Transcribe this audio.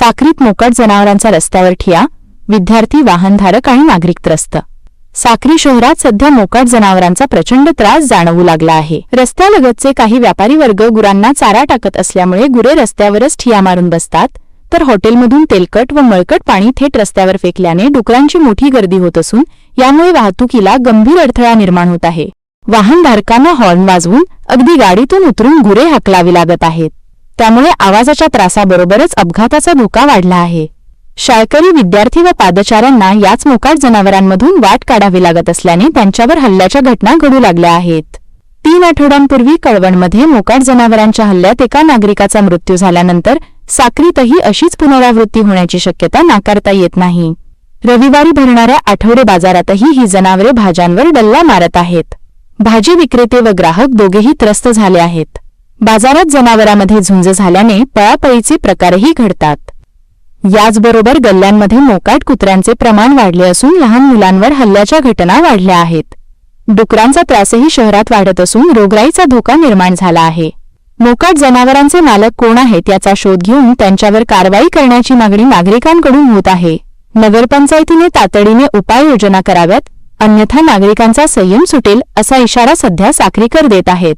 साक्रीत मोकाट जनावरांचा रस्त्यावर ठिया विद्यार्थी वाहनधारक आणि नागरिक त्रस्त साक्री शहरात सध्या मोकाट जनावरांचा प्रचंड त्रास जाणवू लागला आहे. रस्त्यालगतचे काही व्यापारी वर्ग गुरांना चारा टाकत असल्यामुळे गुरे रस्त्यावरच ठिया मारून बसतात तर हॉटेलमधून तेलकट व मळकट पाणी थेट रस्त्यावर फेकल्याने डुकरांची मोठी गर्दी होत असून यामुळे वाहतुकीला गंभीर अडथळा निर्माण होत आहे. वाहनधारकांना हॉर्न वाजवून अगदी गाडीतून उतरून गुरे हाकलावी लागत आहेत. त्यामुळे आवाजाच्या त्रासाबरोबरच अपघाताचा धोका वाढला आहे. शाळकरी विद्यार्थी व पादचाऱ्यांना याच मोकाट जनावरांमधून वाट काढावी लागत असल्याने त्यांच्यावर हल्ल्याच्या घटना घडू लागल्या आहेत. तीन आठवड्यांपूर्वी कळवणमध्ये मोकाट जनावरांच्या हल्ल्यात एका नागरिकाचा मृत्यू झाल्यानंतर साक्रीतही अशीच पुनरावृत्ती होण्याची शक्यता नाकारता येत नाही. रविवारी भरणाऱ्या आठवडे बाजारातही ही जनावरे भाज्यांवर डल्ला मारत आहेत. भाजी विक्रेते व ग्राहक दोघेही त्रस्त झाले आहेत. बाजारात जनावरांमध्ये झुंज झाल्याने पळापळीचे प्रकारही घडतात. याचबरोबर गल्ल्यांमध्ये मोकाट कुत्र्यांचे प्रमाण वाढले असून लहान मुलांवर हल्ल्याच्या घटना वाढल्या आहेत. डुकरांचा त्रासही शहरात वाढत असून रोगराईचा धोका निर्माण झाला आहे. मोकाट जनावरांचे मालक कोण आहेत याचा शोध घेऊन त्यांच्यावर कारवाई करण्याची मागणी नागरिकांकडून होत आहे. नगरपंचायतीने तातडीने उपाययोजना कराव्यात अन्यथा नागरिकांचा संयम सुटेल असा इशारा सध्या साखरीकर देत आहेत.